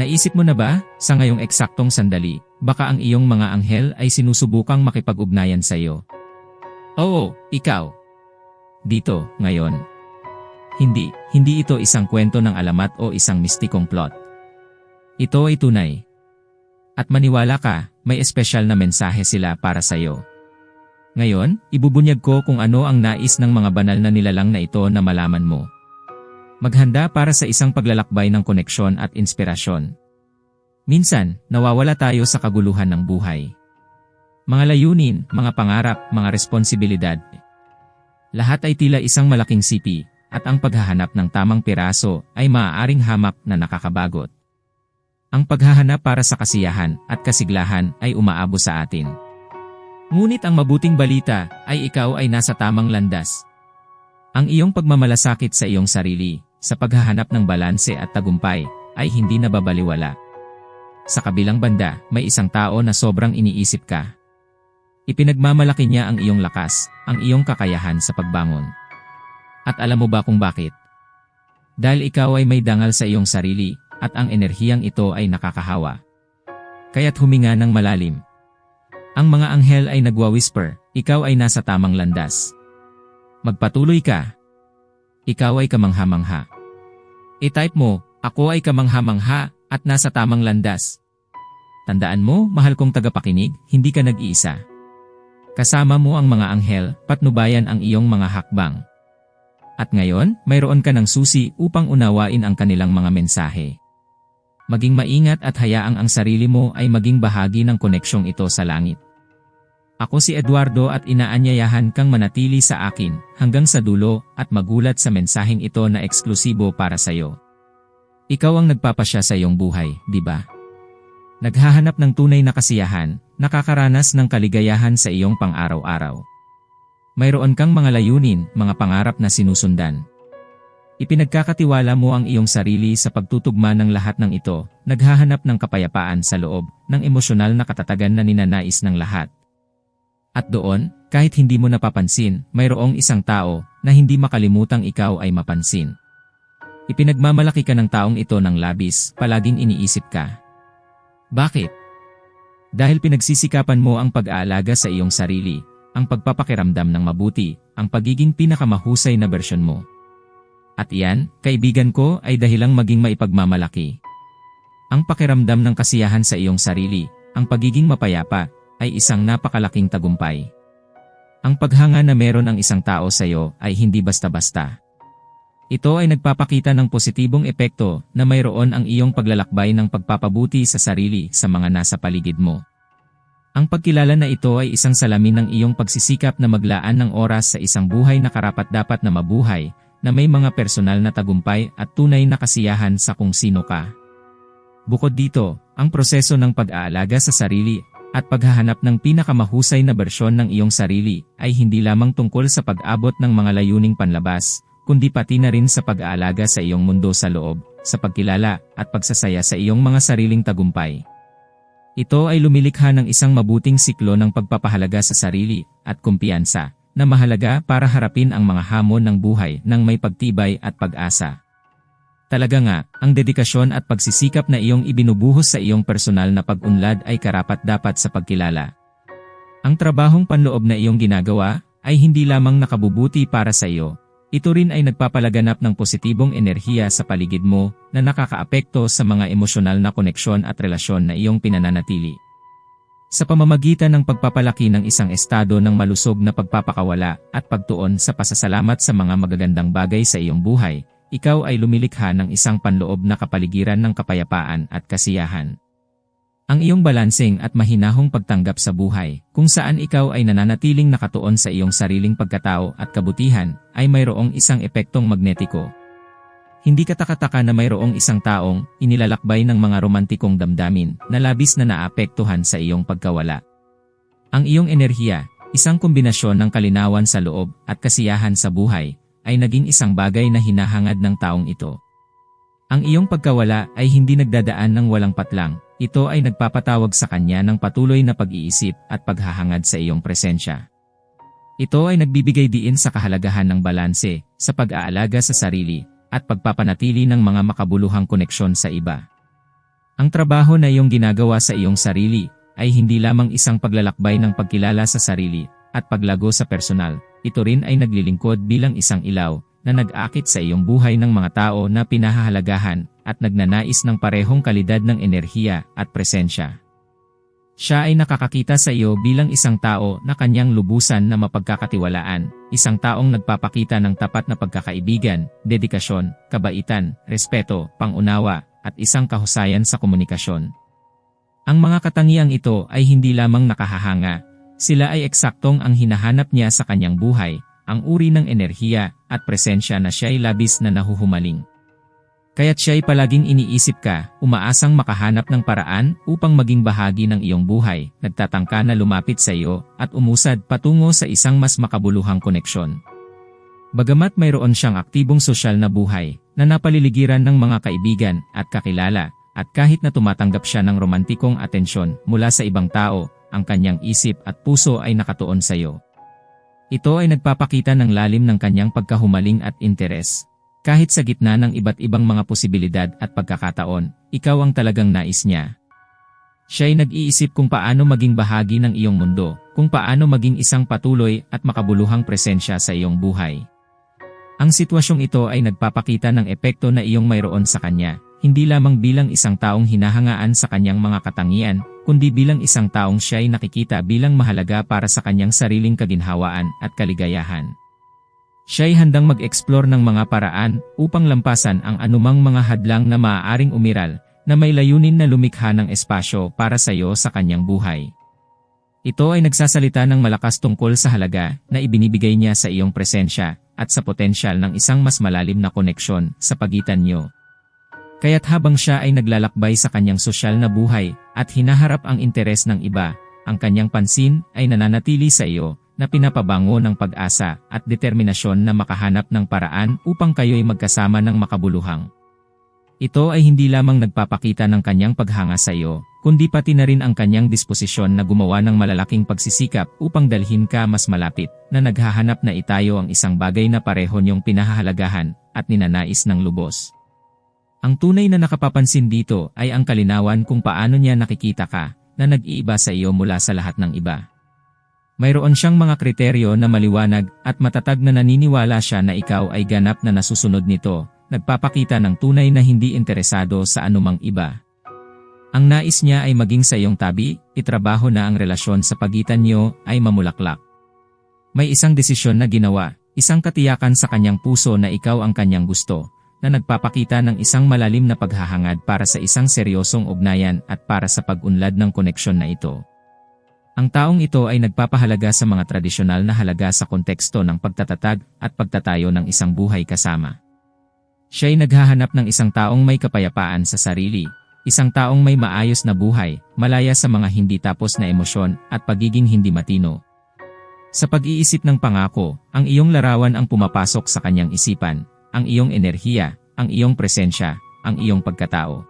Naisip mo na ba, sa ngayong eksaktong sandali, baka ang iyong mga anghel ay sinusubukang makipag-ugnayan sa iyo? Oo, ikaw. Dito, ngayon. Hindi, hindi ito isang kwento ng alamat o isang mistikong plot. Ito ay tunay. At maniwala ka, may espesyal na mensahe sila para sa iyo. Ngayon, ibubunyag ko kung ano ang nais ng mga banal na nilalang na ito na malaman mo. Maghanda para sa isang paglalakbay ng koneksyon at inspirasyon. Minsan, nawawala tayo sa kaguluhan ng buhay. Mga layunin, mga pangarap, mga responsibilidad. Lahat ay tila isang malaking sipi, at ang paghahanap ng tamang piraso ay maaaring hamak na nakakabagot. Ang paghahanap para sa kasiyahan at kasiglahan ay umaabo sa atin. Ngunit ang mabuting balita ay ikaw ay nasa tamang landas. Ang iyong pagmamalasakit sa iyong sarili, sa paghahanap ng balanse at tagumpay, ay hindi nababaliwala. Sa kabilang banda, may isang tao na sobrang iniisip ka. Ipinagmamalaki niya ang iyong lakas, ang iyong kakayahan sa pagbangon. At alam mo ba kung bakit? Dahil ikaw ay may dangal sa iyong sarili, at ang enerhiyang ito ay nakakahawa. Kaya't huminga ng malalim. Ang mga anghel ay nagwa-whisper, ikaw ay nasa tamang landas. Magpatuloy ka. Ikaw ay kamangha-mangha. I-type mo, ako ay kamangha-mangha at nasa tamang landas. Tandaan mo, mahal kong tagapakinig, hindi ka nag-iisa. Kasama mo ang mga anghel, patnubayan ang iyong mga hakbang. At ngayon, mayroon ka ng susi upang unawain ang kanilang mga mensahe. Maging maingat at hayaang ang sarili mo ay maging bahagi ng koneksyong ito sa langit. Ako si Eduardo at inaanyayahan kang manatili sa akin hanggang sa dulo at magulat sa mensaheng ito na eksklusibo para sa iyo. Ikaw ang nagpapasya sa iyong buhay, di ba? Naghahanap ng tunay na kasiyahan, nakakaranas ng kaligayahan sa iyong pang-araw-araw. Mayroon kang mga layunin, mga pangarap na sinusundan. Ipinagkakatiwala mo ang iyong sarili sa pagtutugma ng lahat ng ito, naghahanap ng kapayapaan sa loob, ng emosyonal na katatagan na ninanais ng lahat. At doon, kahit hindi mo napapansin, mayroong isang tao na hindi makalimutang ikaw ay mapansin. Ipinagmamalaki ka ng taong ito ng labis, palaging iniisip ka. Bakit? Dahil pinagsisikapan mo ang pag-aalaga sa iyong sarili, ang pagpapakiramdam ng mabuti, ang pagiging pinakamahusay na bersyon mo. At iyan, kaibigan ko, ay dahilang maging maipagmamalaki. Ang pakiramdam ng kasiyahan sa iyong sarili, ang pagiging mapayapa, ay isang napakalaking tagumpay. Ang paghanga na meron ang isang tao sa iyo ay hindi basta-basta. Ito ay nagpapakita ng positibong epekto na mayroon ang iyong paglalakbay ng pagpapabuti sa sarili sa mga nasa paligid mo. Ang pagkilala na ito ay isang salamin ng iyong pagsisikap na maglaan ng oras sa isang buhay na karapat-dapat na mabuhay, na may mga personal na tagumpay at tunay na kasiyahan sa kung sino ka. Bukod dito, ang proseso ng pag-aalaga sa sarili at paghahanap ng pinakamahusay na bersyon ng iyong sarili ay hindi lamang tungkol sa pag-abot ng mga layuning panlabas, kundi pati na rin sa pag-aalaga sa iyong mundo sa loob, sa pagkilala at pagsasaya sa iyong mga sariling tagumpay. Ito ay lumilikha ng isang mabuting siklo ng pagpapahalaga sa sarili at kumpiyansa na mahalaga para harapin ang mga hamon ng buhay ng may pagtibay at pag-asa. Talaga nga, ang dedikasyon at pagsisikap na iyong ibinubuhos sa iyong personal na pag-unlad ay karapat-dapat sa pagkilala. Ang trabahong panloob na iyong ginagawa ay hindi lamang nakabubuti para sa iyo, ito rin ay nagpapalaganap ng positibong enerhiya sa paligid mo na nakakaapekto sa mga emosyonal na koneksyon at relasyon na iyong pinananatili. Sa pamamagitan ng pagpapalaki ng isang estado ng malusog na pagpapakawala at pagtuon sa pasasalamat sa mga magagandang bagay sa iyong buhay, ikaw ay lumilikha ng isang panloob na kapaligiran ng kapayapaan at kasiyahan. Ang iyong balansing at mahinahong pagtanggap sa buhay, kung saan ikaw ay nananatiling nakatuon sa iyong sariling pagkatao at kabutihan, ay mayroong isang epektong magnetiko. Hindi katakataka na mayroong isang taong inilalakbay ng mga romantikong damdamin na labis na naapektuhan sa iyong pagkawala. Ang iyong enerhiya, isang kombinasyon ng kalinawan sa loob at kasiyahan sa buhay, ay naging isang bagay na hinahangad ng taong ito. Ang iyong pagkawala ay hindi nagdadaan ng walang patlang, ito ay nagpapatawag sa kanya ng patuloy na pag-iisip at paghahangad sa iyong presensya. Ito ay nagbibigay diin sa kahalagahan ng balanse, sa pag-aalaga sa sarili, at pagpapanatili ng mga makabuluhang koneksyon sa iba. Ang trabaho na iyong ginagawa sa iyong sarili ay hindi lamang isang paglalakbay ng pagkilala sa sarili at paglago sa personal. Ito rin ay naglilingkod bilang isang ilaw na nag-akit sa iyong buhay ng mga tao na pinahahalagahan at nagnanais ng parehong kalidad ng enerhiya at presensya. Siya ay nakakakita sa iyo bilang isang tao na kanyang lubusan na mapagkakatiwalaan, isang taong nagpapakita ng tapat na pagkakaibigan, dedikasyon, kabaitan, respeto, pangunawa, at isang kahusayan sa komunikasyon. Ang mga katangiang ito ay hindi lamang nakahahanga, sila ay eksaktong ang hinahanap niya sa kanyang buhay, ang uri ng enerhiya at presensya na siya'y labis na nahuhumaling. Kaya't siya'y palaging iniisip ka, umaasang makahanap ng paraan upang maging bahagi ng iyong buhay, nagtatangka na lumapit sa iyo at umusad patungo sa isang mas makabuluhang koneksyon. Bagamat mayroon siyang aktibong sosyal na buhay, na napaliligiran ng mga kaibigan at kakilala, at kahit na tumatanggap siya ng romantikong atensyon mula sa ibang tao, ang kanyang isip at puso ay nakatuon sa iyo. Ito ay nagpapakita ng lalim ng kanyang pagkahumaling at interes, kahit sa gitna ng iba't ibang mga posibilidad at pagkakataon, ikaw ang talagang nais niya. Siya'y nag-iisip kung paano maging bahagi ng iyong mundo, kung paano maging isang patuloy at makabuluhang presensya sa iyong buhay. Ang sitwasyong ito ay nagpapakita ng epekto na iyong mayroon sa kanya, hindi lamang bilang isang taong hinahangaan sa kanyang mga katangian, kundi bilang isang taong siya'y nakikita bilang mahalaga para sa kanyang sariling kaginhawaan at kaligayahan. Siya'y handang mag-explore ng mga paraan upang lampasan ang anumang mga hadlang na maaaring umiral na may layunin na lumikha ng espasyo para sa iyo sa kanyang buhay. Ito ay nagsasalita ng malakas tungkol sa halaga na ibinibigay niya sa iyong presensya at sa potensyal ng isang mas malalim na koneksyon sa pagitan niyo. Kaya't habang siya ay naglalakbay sa kanyang sosyal na buhay at hinaharap ang interes ng iba, ang kanyang pansin ay nananatili sa iyo na pinapabango ng pag-asa at determinasyon na makahanap ng paraan upang kayo'y magkasama ng makabuluhang. Ito ay hindi lamang nagpapakita ng kanyang paghanga sa iyo, kundi pati na rin ang kanyang disposisyon na gumawa ng malalaking pagsisikap upang dalhin ka mas malapit, na naghahanap na itayo ang isang bagay na pareho niyong pinahahalagahan at ninanais ng lubos. Ang tunay na nakapapansin dito ay ang kalinawan kung paano niya nakikita ka, na nag-iiba sa iyo mula sa lahat ng iba. Mayroon siyang mga kriteryo na maliwanag at matatag na naniniwala siya na ikaw ay ganap na nasusunod nito, nagpapakita ng tunay na hindi interesado sa anumang iba. Ang nais niya ay maging sa iyong tabi, itrabaho na ang relasyon sa pagitan niyo ay mamulaklak. May isang desisyon na ginawa, isang katiyakan sa kanyang puso na ikaw ang kanyang gusto, na nagpapakita ng isang malalim na paghahangad para sa isang seryosong ugnayan at para sa pag-unlad ng koneksyon na ito. Ang taong ito ay nagpapahalaga sa mga tradisyonal na halaga sa konteksto ng pagtatatag at pagtatayo ng isang buhay kasama. Siya ay naghahanap ng isang taong may kapayapaan sa sarili, isang taong may maayos na buhay, malaya sa mga hindi tapos na emosyon at pagiging hindi matino. Sa pag-iisip ng pangako, ang iyong larawan ang pumapasok sa kanyang isipan, ang iyong enerhiya, ang iyong presensya, ang iyong pagkatao.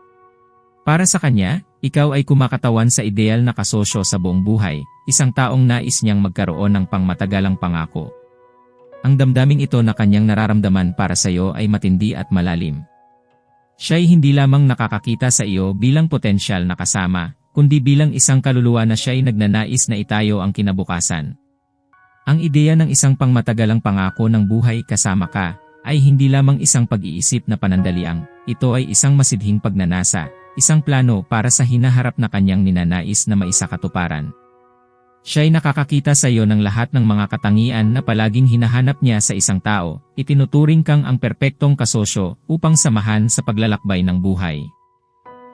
Para sa kanya, ikaw ay kumakatawan sa ideal na kasosyo sa buong buhay, isang taong nais niyang magkaroon ng pangmatagalang pangako. Ang damdaming ito na kanyang nararamdaman para sa iyo ay matindi at malalim. Siya ay hindi lamang nakakakita sa iyo bilang potensyal na kasama, kundi bilang isang kaluluwa na siya ay nagnanais na itayo ang kinabukasan. Ang ideya ng isang pangmatagalang pangako ng buhay kasama ka, ay hindi lamang isang pag-iisip na panandaliang, ito ay isang masidhing pagnanasa, isang plano para sa hinaharap na kanyang ninanais na maisakatuparan. Siya ay nakakakita sa iyo ng lahat ng mga katangian na palaging hinahanap niya sa isang tao, itinuturing kang ang perpektong kasosyo upang samahan sa paglalakbay ng buhay.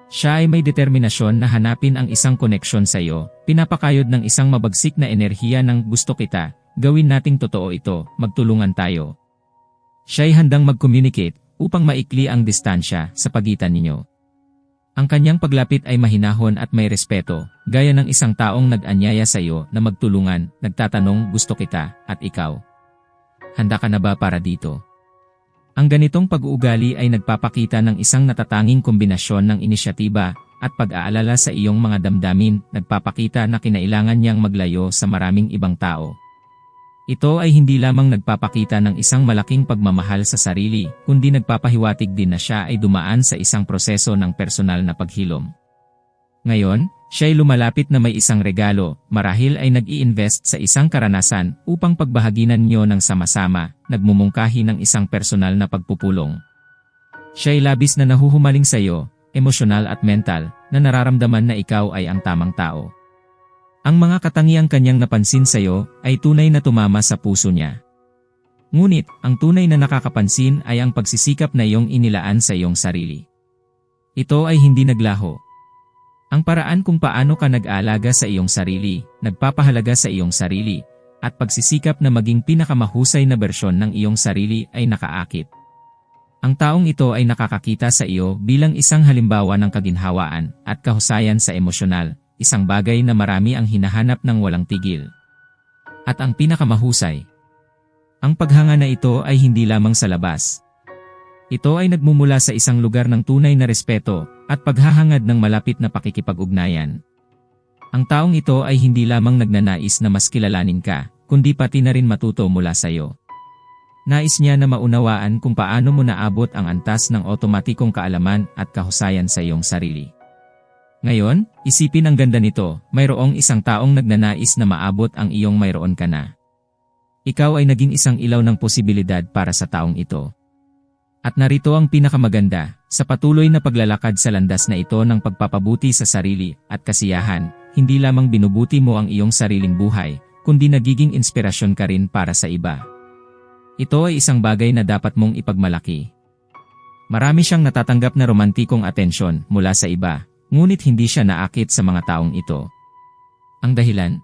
Siya ay may determinasyon na hanapin ang isang koneksyon sa iyo, pinapakayod ng isang mabagsik na enerhiya ng gusto kita, gawin nating totoo ito, magtulungan tayo. Siya ay handang mag-communicate upang maikli ang distansya sa pagitan ninyo. Ang kanyang paglapit ay mahinahon at may respeto, gaya ng isang taong nag-anyaya sa iyo na magtulungan, nagtatanong gusto kita, at ikaw. Handa ka na ba para dito? Ang ganitong pag-uugali ay nagpapakita ng isang natatanging kombinasyon ng inisyatiba at pag-aalala sa iyong mga damdamin, nagpapakita na kinailangan niyang maglayo sa maraming ibang tao. Ito ay hindi lamang nagpapakita ng isang malaking pagmamahal sa sarili, kundi nagpapahiwatig din na siya ay dumaan sa isang proseso ng personal na paghilom. Ngayon, siya'y lumalapit na may isang regalo, marahil ay nag-i-invest sa isang karanasan upang pagbahaginan niyo ng sama-sama, nagmumungkahi ng isang personal na pagpupulong. Siya'y labis na nahuhumaling sa iyo, emosyonal at mental, na nararamdaman na ikaw ay ang tamang tao. Ang mga katangiang kanyang napansin sa iyo ay tunay na tumama sa puso niya. Ngunit, ang tunay na nakakapansin ay ang pagsisikap na iyong inilaan sa iyong sarili. Ito ay hindi naglaho. Ang paraan kung paano ka nag-aalaga sa iyong sarili, nagpapahalaga sa iyong sarili, at pagsisikap na maging pinakamahusay na bersyon ng iyong sarili ay nakaakit. Ang taong ito ay nakakakita sa iyo bilang isang halimbawa ng kaginhawaan at kahusayan sa emosyonal, isang bagay na marami ang hinahanap ng walang tigil. At ang pinakamahusay, ang paghanga na ito ay hindi lamang sa labas. Ito ay nagmumula sa isang lugar ng tunay na respeto at paghahangad ng malapit na pakikipag-ugnayan. Ang taong ito ay hindi lamang nagnanais na mas kilalanin ka, kundi pati na rin matuto mula sa iyo. Nais niya na maunawaan kung paano mo naabot ang antas ng otomatikong kaalaman at kahusayan sa iyong sarili. Ngayon, isipin ang ganda nito, mayroong isang taong nagnanais na maabot ang iyong mayroon ka na. Ikaw ay naging isang ilaw ng posibilidad para sa taong ito. At narito ang pinakamaganda, sa patuloy na paglalakad sa landas na ito ng pagpapabuti sa sarili at kasiyahan, hindi lamang binubuti mo ang iyong sariling buhay, kundi nagiging inspirasyon ka rin para sa iba. Ito ay isang bagay na dapat mong ipagmalaki. Marami siyang natatanggap na romantikong atensyon mula sa iba, ngunit hindi siya naakit sa mga taong ito. Ang dahilan,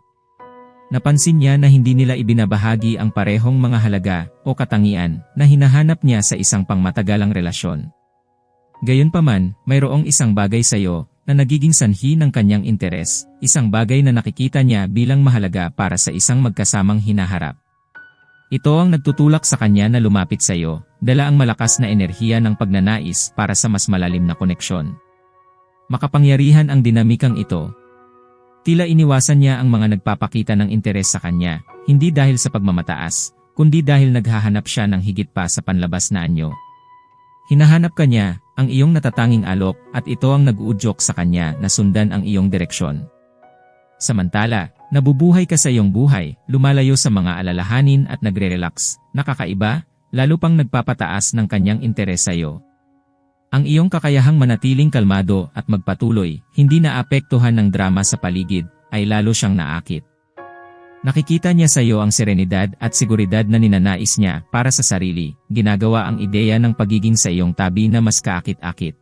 Napansin niya na hindi nila ibinabahagi ang parehong mga halaga o katangian na hinahanap niya sa isang pangmatagalang relasyon. Gayunpaman, mayroong isang bagay sa iyo na nagiging sanhi ng kanyang interes, isang bagay na nakikita niya bilang mahalaga para sa isang magkasamang hinaharap. Ito ang nagtutulak sa kanya na lumapit sa iyo, dala ang malakas na enerhiya ng pagnanais para sa mas malalim na koneksyon. Makapangyarihan ang dinamikang ito, Tila iniwasan niya ang mga nagpapakita ng interes sa kanya, hindi dahil sa pagmamataas, kundi dahil naghahanap siya ng higit pa sa panlabas na anyo. Hinahanap ka niya, ang iyong natatanging alok, at ito ang nag-uudyok sa kanya na sundan ang iyong direksyon. Samantala, nabubuhay ka sa iyong buhay, lumalayo sa mga alalahanin at nagre-relax, nakakaiba, lalo pang nagpapataas ng kanyang interes sa iyo. Ang iyong kakayahang manatiling kalmado at magpatuloy, hindi naapektuhan ng drama sa paligid, ay lalo siyang naakit. Nakikita niya sa iyo ang serenidad at seguridad na ninanais niya para sa sarili, ginagawa ang ideya ng pagiging sa iyong tabi na mas kaakit-akit.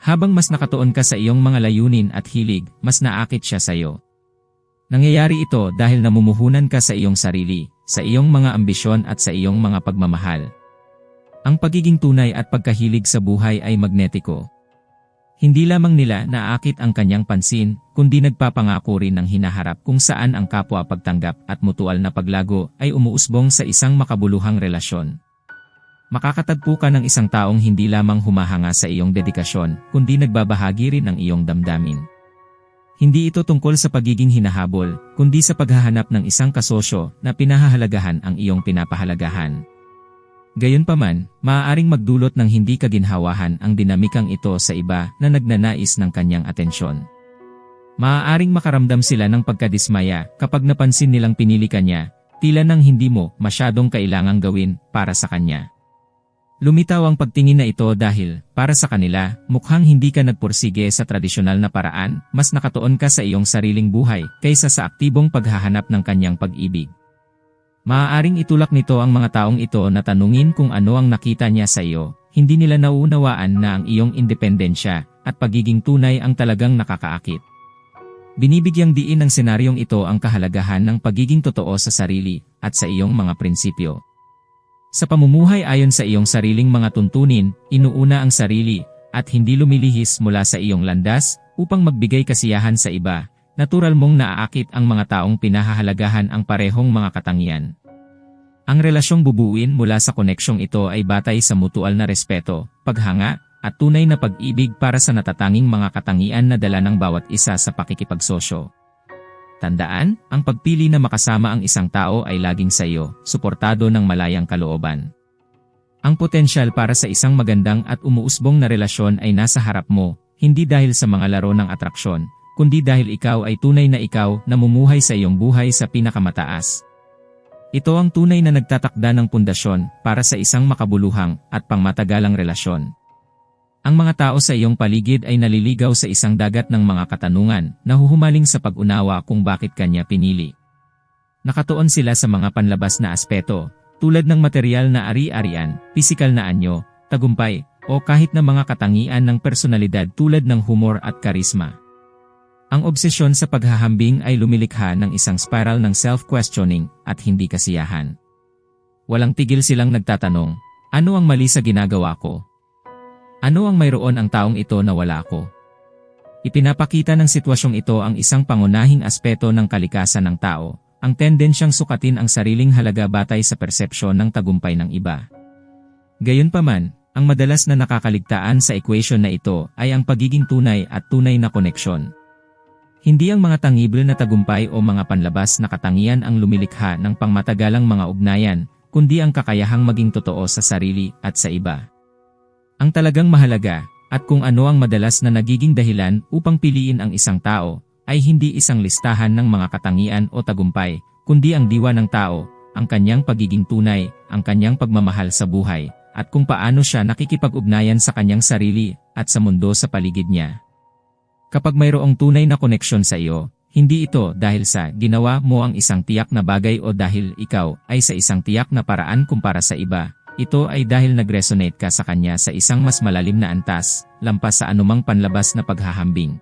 Habang mas nakatuon ka sa iyong mga layunin at hilig, mas naakit siya sa iyo. Nangyayari ito dahil namumuhunan ka sa iyong sarili, sa iyong mga ambisyon at sa iyong mga pagmamahal. Ang pagiging tunay at pagkahilig sa buhay ay magnetiko. Hindi lamang nila naakit ang kanyang pansin, kundi nagpapangako rin ng hinaharap kung saan ang kapwa pagtanggap at mutual na paglago ay umuusbong sa isang makabuluhang relasyon. Makakatagpo ka ng isang taong hindi lamang humahanga sa iyong dedikasyon, kundi nagbabahagi rin ng iyong damdamin. Hindi ito tungkol sa pagiging hinahabol, kundi sa paghahanap ng isang kasosyo na pinahahalagahan ang iyong pinapahalagahan. Gayunpaman, maaaring magdulot ng hindi kaginhawahan ang dinamikang ito sa iba na nagnanais ng kanyang atensyon. Maaaring makaramdam sila ng pagkadismaya kapag napansin nilang pinili ka niya, tila nang hindi mo masyadong kailangang gawin para sa kanya. Lumitaw ang pagtingin na ito dahil, para sa kanila, mukhang hindi ka nagpursige sa tradisyonal na paraan, mas nakatuon ka sa iyong sariling buhay kaysa sa aktibong paghahanap ng kanyang pag-ibig. Maaaring itulak nito ang mga taong ito na tanungin kung ano ang nakita niya sa iyo, hindi nila nauunawaan na ang iyong independensya at pagiging tunay ang talagang nakakaakit. Binibigyang diin ng senaryong ito ang kahalagahan ng pagiging totoo sa sarili at sa iyong mga prinsipyo. Sa pamumuhay ayon sa iyong sariling mga tuntunin, inuuna ang sarili at hindi lumilihis mula sa iyong landas upang magbigay kasiyahan sa iba natural mong naaakit ang mga taong pinahahalagahan ang parehong mga katangian. Ang relasyong bubuin mula sa koneksyong ito ay batay sa mutual na respeto, paghanga, at tunay na pag-ibig para sa natatanging mga katangian na dala ng bawat isa sa pakikipagsosyo. Tandaan, ang pagpili na makasama ang isang tao ay laging sa iyo, suportado ng malayang kalooban. Ang potensyal para sa isang magandang at umuusbong na relasyon ay nasa harap mo, hindi dahil sa mga laro ng atraksyon, kundi dahil ikaw ay tunay na ikaw na mumuhay sa iyong buhay sa pinakamataas. Ito ang tunay na nagtatakda ng pundasyon para sa isang makabuluhang at pangmatagalang relasyon. Ang mga tao sa iyong paligid ay naliligaw sa isang dagat ng mga katanungan na huhumaling sa pag-unawa kung bakit kanya pinili. Nakatuon sila sa mga panlabas na aspeto, tulad ng material na ari-arian, pisikal na anyo, tagumpay, o kahit na mga katangian ng personalidad tulad ng humor at karisma. Ang obsesyon sa paghahambing ay lumilikha ng isang spiral ng self-questioning at hindi kasiyahan. Walang tigil silang nagtatanong, ano ang mali sa ginagawa ko? Ano ang mayroon ang taong ito na wala ko? Ipinapakita ng sitwasyong ito ang isang pangunahing aspeto ng kalikasan ng tao, ang tendensyang sukatin ang sariling halaga batay sa persepsyon ng tagumpay ng iba. Gayunpaman, ang madalas na nakakaligtaan sa equation na ito ay ang pagiging tunay at tunay na koneksyon. Hindi ang mga tangible na tagumpay o mga panlabas na katangian ang lumilikha ng pangmatagalang mga ugnayan, kundi ang kakayahang maging totoo sa sarili at sa iba. Ang talagang mahalaga, at kung ano ang madalas na nagiging dahilan upang piliin ang isang tao, ay hindi isang listahan ng mga katangian o tagumpay, kundi ang diwa ng tao, ang kanyang pagiging tunay, ang kanyang pagmamahal sa buhay, at kung paano siya nakikipag-ugnayan sa kanyang sarili at sa mundo sa paligid niya. Kapag mayroong tunay na koneksyon sa iyo, hindi ito dahil sa ginawa mo ang isang tiyak na bagay o dahil ikaw ay sa isang tiyak na paraan kumpara sa iba, ito ay dahil nag-resonate ka sa kanya sa isang mas malalim na antas, lampas sa anumang panlabas na paghahambing.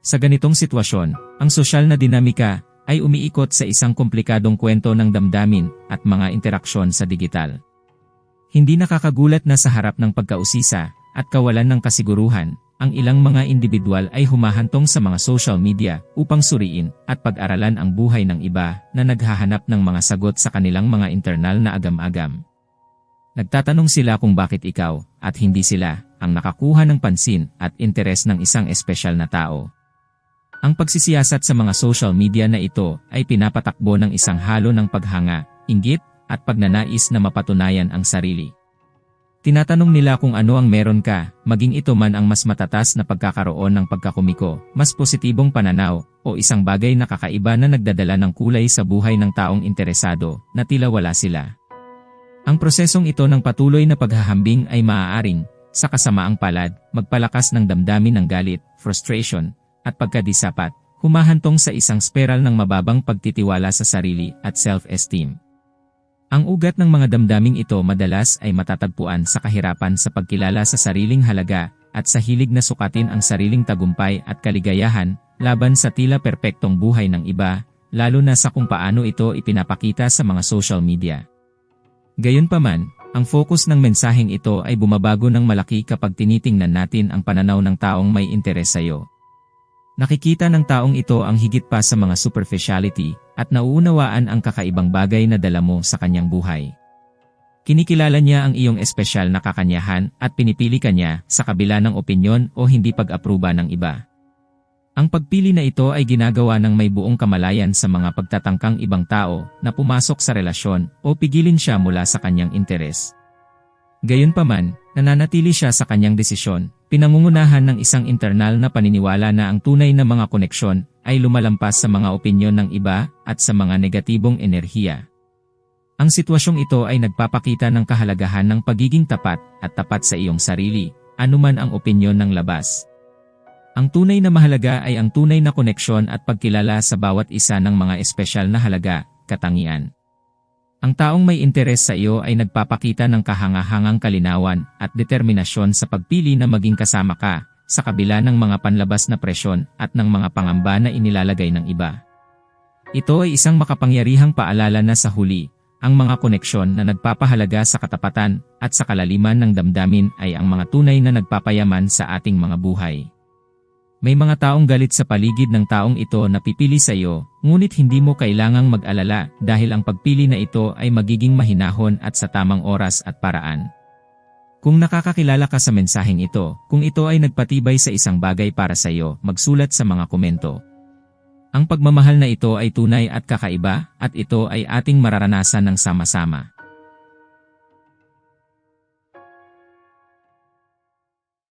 Sa ganitong sitwasyon, ang sosyal na dinamika ay umiikot sa isang komplikadong kwento ng damdamin at mga interaksyon sa digital. Hindi nakakagulat na sa harap ng pagkausisa at kawalan ng kasiguruhan, ang ilang mga individual ay humahantong sa mga social media upang suriin at pag-aralan ang buhay ng iba na naghahanap ng mga sagot sa kanilang mga internal na agam-agam. Nagtatanong sila kung bakit ikaw, at hindi sila, ang nakakuha ng pansin at interes ng isang espesyal na tao. Ang pagsisiyasat sa mga social media na ito ay pinapatakbo ng isang halo ng paghanga, inggit, at pagnanais na mapatunayan ang sarili. Tinatanong nila kung ano ang meron ka, maging ito man ang mas matatas na pagkakaroon ng pagkakumiko, mas positibong pananaw, o isang bagay na kakaiba na nagdadala ng kulay sa buhay ng taong interesado, na tila wala sila. Ang prosesong ito ng patuloy na paghahambing ay maaaring, sa kasamaang palad, magpalakas ng damdamin ng galit, frustration, at pagkadisapat, humahantong sa isang spiral ng mababang pagtitiwala sa sarili at self-esteem. Ang ugat ng mga damdaming ito madalas ay matatagpuan sa kahirapan sa pagkilala sa sariling halaga at sa hilig na sukatin ang sariling tagumpay at kaligayahan laban sa tila perpektong buhay ng iba, lalo na sa kung paano ito ipinapakita sa mga social media. Gayunpaman, ang focus ng mensaheng ito ay bumabago ng malaki kapag tinitingnan natin ang pananaw ng taong may interes sa iyo. Nakikita ng taong ito ang higit pa sa mga superficiality at nauunawaan ang kakaibang bagay na dala mo sa kanyang buhay. Kinikilala niya ang iyong espesyal na kakanyahan at pinipili ka niya sa kabila ng opinyon o hindi pag-aproba ng iba. Ang pagpili na ito ay ginagawa ng may buong kamalayan sa mga pagtatangkang ibang tao na pumasok sa relasyon o pigilin siya mula sa kanyang interes. Gayunpaman, nananatili siya sa kanyang desisyon, pinangungunahan ng isang internal na paniniwala na ang tunay na mga koneksyon ay lumalampas sa mga opinyon ng iba at sa mga negatibong enerhiya. Ang sitwasyong ito ay nagpapakita ng kahalagahan ng pagiging tapat at tapat sa iyong sarili, anuman ang opinyon ng labas. Ang tunay na mahalaga ay ang tunay na koneksyon at pagkilala sa bawat isa ng mga espesyal na halaga, katangian. Ang taong may interes sa iyo ay nagpapakita ng kahangahangang kalinawan at determinasyon sa pagpili na maging kasama ka, sa kabila ng mga panlabas na presyon at ng mga pangamba na inilalagay ng iba. Ito ay isang makapangyarihang paalala na sa huli, ang mga koneksyon na nagpapahalaga sa katapatan at sa kalaliman ng damdamin ay ang mga tunay na nagpapayaman sa ating mga buhay. May mga taong galit sa paligid ng taong ito na pipili sa iyo, ngunit hindi mo kailangang mag-alala dahil ang pagpili na ito ay magiging mahinahon at sa tamang oras at paraan. Kung nakakakilala ka sa mensaheng ito, kung ito ay nagpatibay sa isang bagay para sa iyo, magsulat sa mga komento. Ang pagmamahal na ito ay tunay at kakaiba, at ito ay ating mararanasan ng sama-sama.